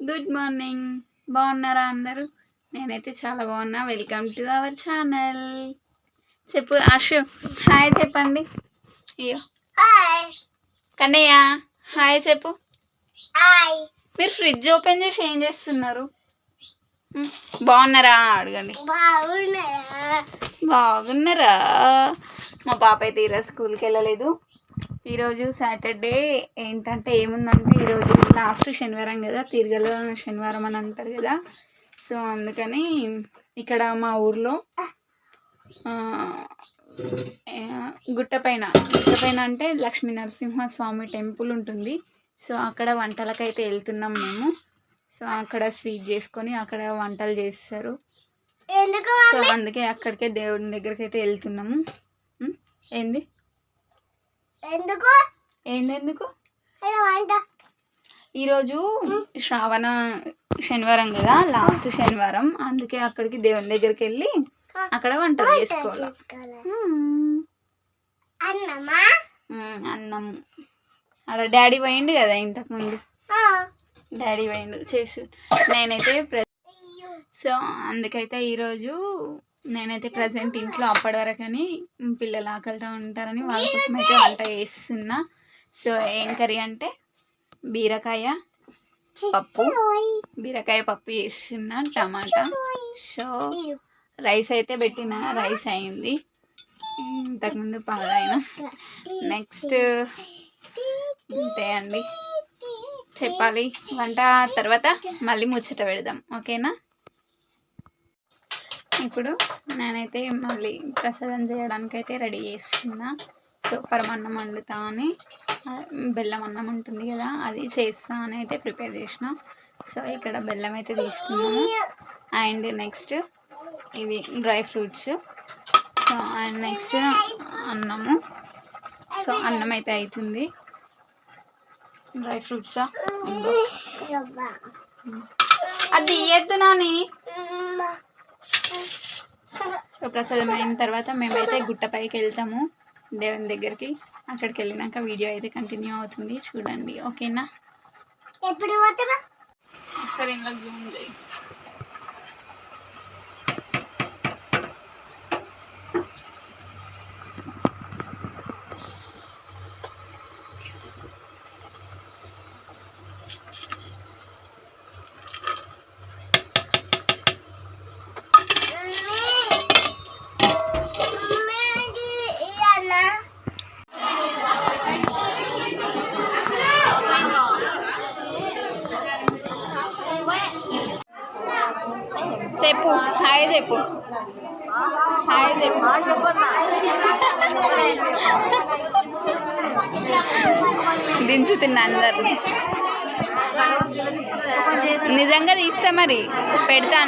Good morning బాగున్నారా అందరూ? నేనైతే చాలా బాగున్నా. వెల్కమ్ టు అవర్ ఛానల్ చెప్పు అశు హాయ్ చెప్పండి. అయ్యో. కన్నయ్య హాయ్ చెప్పు. మీరు ఫ్రిడ్జ్ ఓపెన్ చేసి ఏం చేస్తున్నారు? బాగున్నారా? అడగండి. బాగున్నారా? మా పాప అయితే ఈరోజు స్కూల్కి వెళ్ళలేదు. ఈరోజు సాటర్డే ఏంటంటే ఏముందంటే ఈరోజు లాస్ట్ శనివారం కదా తిరగల శనివారం అని అంటారు కదా. సో అందుకని ఇక్కడ మా ఊర్లో గుట్టపైన గుట్టపైన అంటే లక్ష్మీ నరసింహస్వామి టెంపుల్ ఉంటుంది. సో అక్కడ వంటలకైతే వెళ్తున్నాం మేము. సో అక్కడ స్వీట్ చేసుకొని అక్కడ వంటలు చేస్తారు. సో అందుకే అక్కడికే దేవుడి దగ్గరికి అయితే వెళ్తున్నాము? ఏంది? ఎందుకు? ఏంది ఎందుకు ఇక్కడ వంట ఈరోజు శ్రావణ శనివారం కదా లాస్ట్ శనివారం. అందుకే అక్కడికి దేవుని దగ్గరికి వెళ్ళి అక్కడ వంటలు చేసుకోవాలి. అన్నం. అక్కడ డాడీ పోయిండు కదా ఇంతకుముందు. డాడీ పోయిండు. చేసి నేనైతే సో అందుకైతే ఈరోజు నేనైతే ప్రజెంట్ ఇంట్లో అప్పటి వరకని పిల్లలు ఆకలితో ఉంటారని వాళ్ళ కోసం అయితే వంట చేస్తున్నా. సో ఏం కర్రీ అంటే? బీరకాయ పప్పు. బీరకాయ పప్పు చేస్తున్నా టమాటా. సో రైస్ అయితే పెట్టిన రైస్ అయింది. ఇంతకుముందు పాలైన. నెక్స్ట్ అంతే అండి. చెప్పాలి. వంట తర్వాత మళ్ళీ ముచ్చట పెడదాం. ఓకేనా? ఇప్పుడు నేనైతే మళ్ళీ ప్రసాదం చేయడానికి అయితే రెడీ చేస్తున్నా. సో పరమాన్నం వండుతా అని బెల్లం అన్నం ఉంటుంది కదా అది చేస్తా అని అయితే ప్రిపేర్ చేసిన. సో ఇక్కడ బెల్లం అయితే తీసుకున్నాము అండ్ నెక్స్ట్ ఇవి dry fruits. So and next అన్నము. సో అన్నం అయితే అవుతుంది డ్రై ఫ్రూట్సా? అది ఇయ్యద్దు నాని. సో ప్రసాదం అయిన తర్వాత మేమైతే గుట్టపైకి వెళ్తాము దేవుని దగ్గరికి. అక్కడికి వెళ్ళినాక వీడియో అయితే కంటిన్యూ అవుతుంది. చూడండి. ఓకేనా? ఎప్పుడు సరే ఇలా జూమ్ చేయి చెప్పు హాయ్ చెప్పు. హాయ్ చెప్పు. దించుతున్నా అందరిని. నిజంగా తీస్తా మరి. పెడతా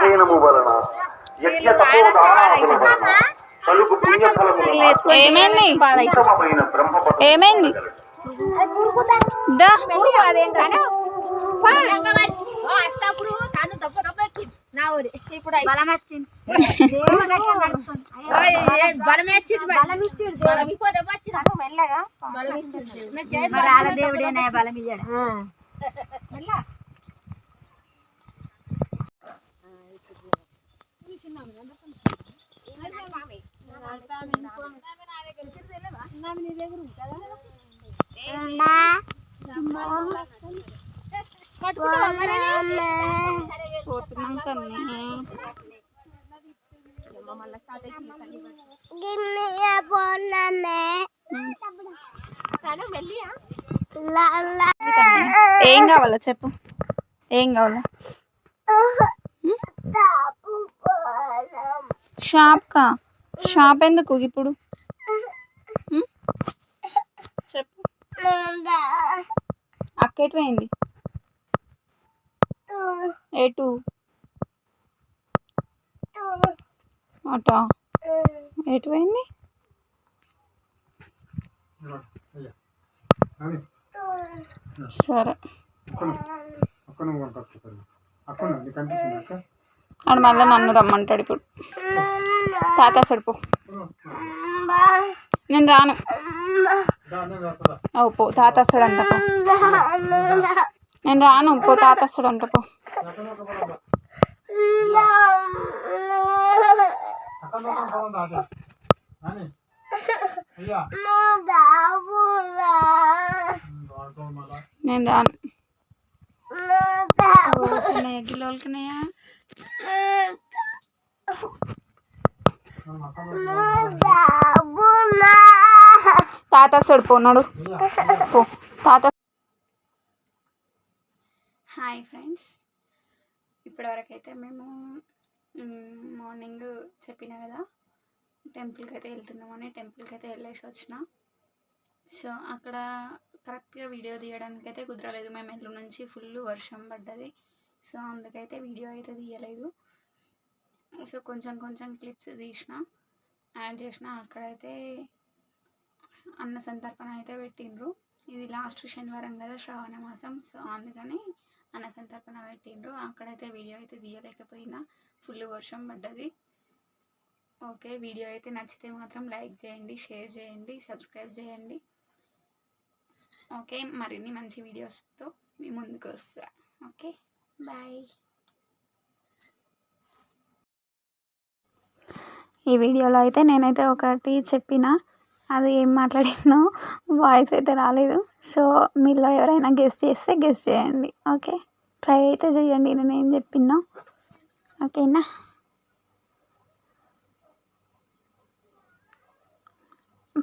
వేదాధ్యయనము వలన యజ్ఞ తపోదానాదుల వలన కలుగు పుణ్యఫలము ఏమైంది? ఉత్తమమైన బ్రహ్మపదం ఏమైంది? దా అప్పుడు తను తప్ప ఏం కావాలా చెప్పు. ఏం కావాలా? షాప్ కా షాప్ ఎందుకు ఇప్పుడు? చెప్పు. అక్క ఎటు పోయింది? ఎటు అట? ఎటు పోయింది? సరే. అక్కను మళ్ళీ నన్ను రమ్మంటాడు ఇప్పుడు. తాత సడుపు నేను రాను. ఓ పో. తాత వస్తాడంట పో. నేను రాను. పో తాత వస్తాడంట పో. నేను రాను. తాత వస్తాడు పోన్నాడు పో తాత. Hi friends. ఇప్పటివరకు అయితే మేము మార్నింగ్ చెప్పిన కదా టెంపుల్కి అయితే వెళ్తున్నామని టెంపుల్కి అయితే వెళ్ళేసి వచ్చిన. సో అక్కడ కరెక్ట్గా వీడియో తీయడానికి అయితే కుదరలేదు. మేము ఎల్లు నుంచి ఫుల్ వర్షం పడ్డది. సో అందుకైతే వీడియో అయితే తీయలేదు. సో కొంచెం కొంచెం క్లిప్స్ తీసిన యాడ్ చేసిన. అక్కడైతే అన్న సంతర్పణ అయితే పెట్టిండ్రు. ఇది లాస్ట్ శనివారం కదా శ్రావణ మాసం. సో అందుకని అన్న తరపున పెట్టిండ్రు. అక్కడైతే వీడియో అయితే తీయలేకపోయినా. ఫుల్ వర్షం పడ్డది. ఓకే వీడియో అయితే నచ్చితే మాత్రం లైక్ చేయండి షేర్ చేయండి సబ్స్క్రైబ్ చేయండి. ఓకే మరిన్ని మంచి వీడియోస్తో మీ ముందుకు వస్తా. Okay bye. ఈ వీడియోలో అయితే నేనైతే ఒకటి చెప్పిన. అది ఏం మాట్లాడిందో వాయిస్ అయితే రాలేదు. సో మీలో ఎవరైనా గెస్ట్ చేస్తే గెస్ట్ చేయండి. ఓకే ట్రై అయితే చేయండి. నేను ఏం చెప్పినో ఓకేనా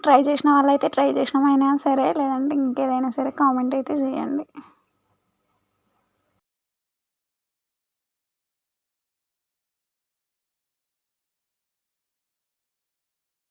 ట్రై చేసిన వాళ్ళైతే ట్రై చేసినామైనా సరే లేదంటే ఇంకేదైనా సరే కామెంట్ అయితే చేయండి.